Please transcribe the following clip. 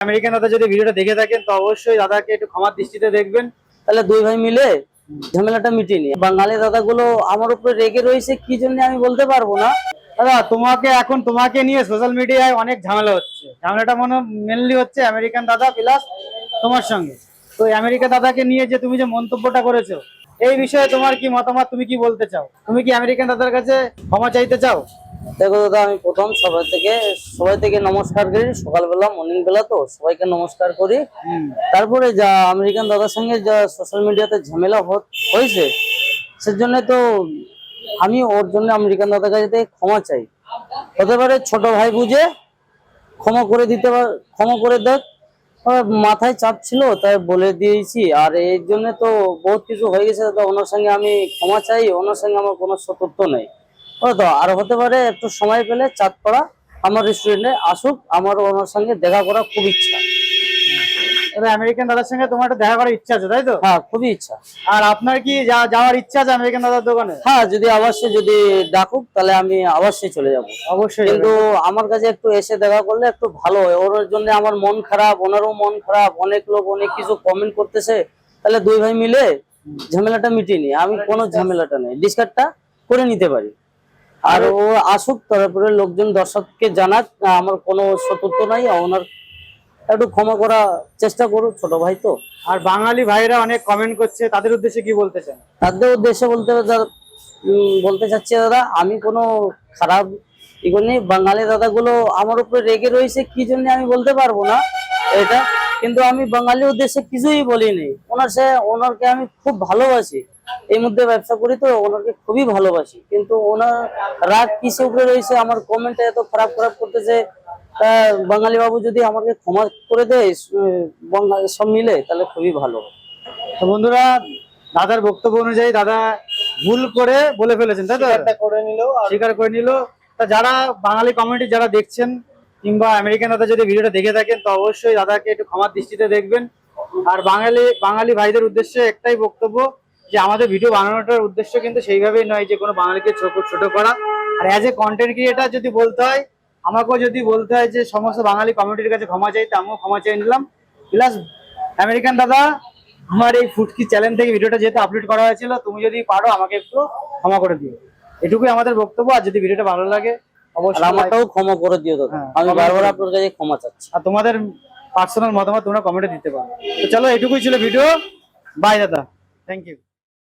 American দাদা যদি ভিডিওটা দেখে থাকেন তো অবশ্যই দাদাকে একটু ক্ষমার দৃষ্টিতে দেখবেন। তাহলে দুই ভাই মিলে ঝামেলাটা মিটিয়ে নি বাঙালি দাদাগুলো আমার উপরে রেগে রয়েছে কি জন্য আমি বলতে পারব না? দাদা তোমাকে এখন তোমাকে নিয়ে সোশ্যাল মিডিয়ায় অনেক ঝামেলা হচ্ছে। ঝামেলাটা মনে মেনলি হচ্ছে আমেরিকান দাদা প্লাস তোমার সঙ্গে। তো আমেরিকা দাদাকে নিয়ে যে তুমি যে মন্তব্যটা করেছ এই বিষয়ে তোমার কি মতামত তুমি কি বলতে চাও? তুমি কি আমেরিকান দাদার কাছে ক্ষমা চাইতে চাও? দেখো দাদা আমি প্রথম সবাই থেকে সবাই থেকে নমস্কার করি। সকালবেলা মর্নিং বেলা তো সবাইকে নমস্কার করি। তারপরে যা আমেরিকান দাদার সঙ্গে যা সোশ্যাল মিডিয়াতে ঝামেলা হয়েছে সেজন্য তো আমি ওর জন্য আমেরিকান দাদার কাছে ক্ষমা চাই। হতে পারে ছোট ভাই বুঝে ক্ষমা করে দিতে পার- ক্ষমা করে দেখ মাথায় চাপ ছিল তাই বলে দিয়েছি। আর এর জন্য তো বহুত কিছু হয়ে গেছে তো ওনার সঙ্গে আমি ক্ষমা চাই ওনার সঙ্গে আমার কোনো শত্রুত্ব নেই। তো আর হতে পারে একটু সময় পেলে চাঁদপাড়া আমার রেস্টুরেন্টে আসুক আমার ওনার সঙ্গে দেখা করা খুব ইচ্ছা। আমেরিকান দাদার সঙ্গে তোমার একটা দেখা করার ইচ্ছা আছে তাই তো? হ্যাঁ খুবই ইচ্ছা। আর আপনার কি যাওয়ার ইচ্ছা আছে আমেরিকান দাদার দোকানে? হ্যাঁ যদি অবশ্যই যদি ডাকুক তাহলে আমি অবশ্যই চলে যাব। অবশ্যই কিন্তু আমার কাছে একটু এসে দেখা করলে একটু ভালো হয়। ওর জন্য আমার মন খারাপ ওনারও মন খারাপ অনেক লোক অনেক কিছু কমেন্ট করতেছে। তাহলে দুই ভাই মিলে ঝামেলাটা মিটিয়ে নি আমি কোনো ঝামেলাটা নেই। ডিসকাটটা করে নিতে পারি। আর ও আসুক তারপরে লোকজন দর্শককে জানাক আমার কোনো শত্রুত্ব নাই ওনার একটু ক্ষমা করা চেষ্টা করুক ছোট ভাই তো। আর বাঙালি ভাইরা অনেক কমেন্ট করছে তাদের উদ্দেশ্যে কি বলতে চান? তাদের উদ্দেশ্যে বলতে বলতে চাচ্ছি দাদা আমি কোনো খারাপ এগুলি বাঙালি দাদাগুলো আমার উপরে রেগে রয়েছে কি জন্য আমি বলতে পারব না এটা? কিন্তু আমি বাঙালি উদ্দেশ্যে কিছুই বলিনি। ওনার সে ওনারকে আমি খুব ভালোবাসি। এই মধ্যে ব্যবসা করি তো ওনাকে খুবই ভালোবাসি। কিন্তু ওনার রাগ কিসে উপরে রয়েছে? আমার কমেন্টে এত খারাপ খারাপ করতেছে। তা বাঙালি বাবু যদি আমাকে ক্ষমা করে দেয় সব মিলে তাহলে খুবই ভালো তো বন্ধুরা দাদার বক্তব্য অনুযায়ী দাদা ভুল করে বলে ফেলেছেন তাই তো? করে নিল স্বীকার করে নিল। তা যারা বাঙালি কমিউনিটি যারা দেখছেন কিংবা আমেরিকান দাদা যদি ভিডিওটা দেখে থাকেন তো অবশ্যই দাদাকে একটু ক্ষমার দৃষ্টিতে দেখবেন। আর বাঙালি বাঙালি ভাইদের উদ্দেশ্যে একটাই বক্তব্য যে আমাদের ভিডিও বানানোটার উদ্দেশ্য কিন্তু সেইভাবেই নয় যে কোনো বাঙালিকে ছোট ছোট করা। আর অ্যাজ এ কন্টেন্ট ক্রিয়েটার যদি বলতে হয় আমাকেও যদি বলতে হয় যে সমস্ত বাঙালি কমিউনিটির কাছে ক্ষমা চাই তা আমিও ক্ষমা চেয়ে নিলাম। প্লাস আমেরিকান দাদা আমার এই ফুটকি চ্যানেল থেকে ভিডিওটা যেহেতু আপলোড করা হয়েছিল তুমি যদি পারো আমাকে একটু ক্ষমা করে দিও। এটুকুই আমাদের বক্তব্য আর যদি ভিডিওটা ভালো লাগে অবশ্যই like- ক্ষমা করে দিও দাদা। হ্যাঁ, আমি বারবার আপনার কাছে ক্ষমা চাচ্ছি। আর তোমাদের পার্সোনাল মতামত তোমরা কমেন্টে দিতে পারো। তো চলো এটুকুই ছিল ভিডিও বাই দাদা। Thank you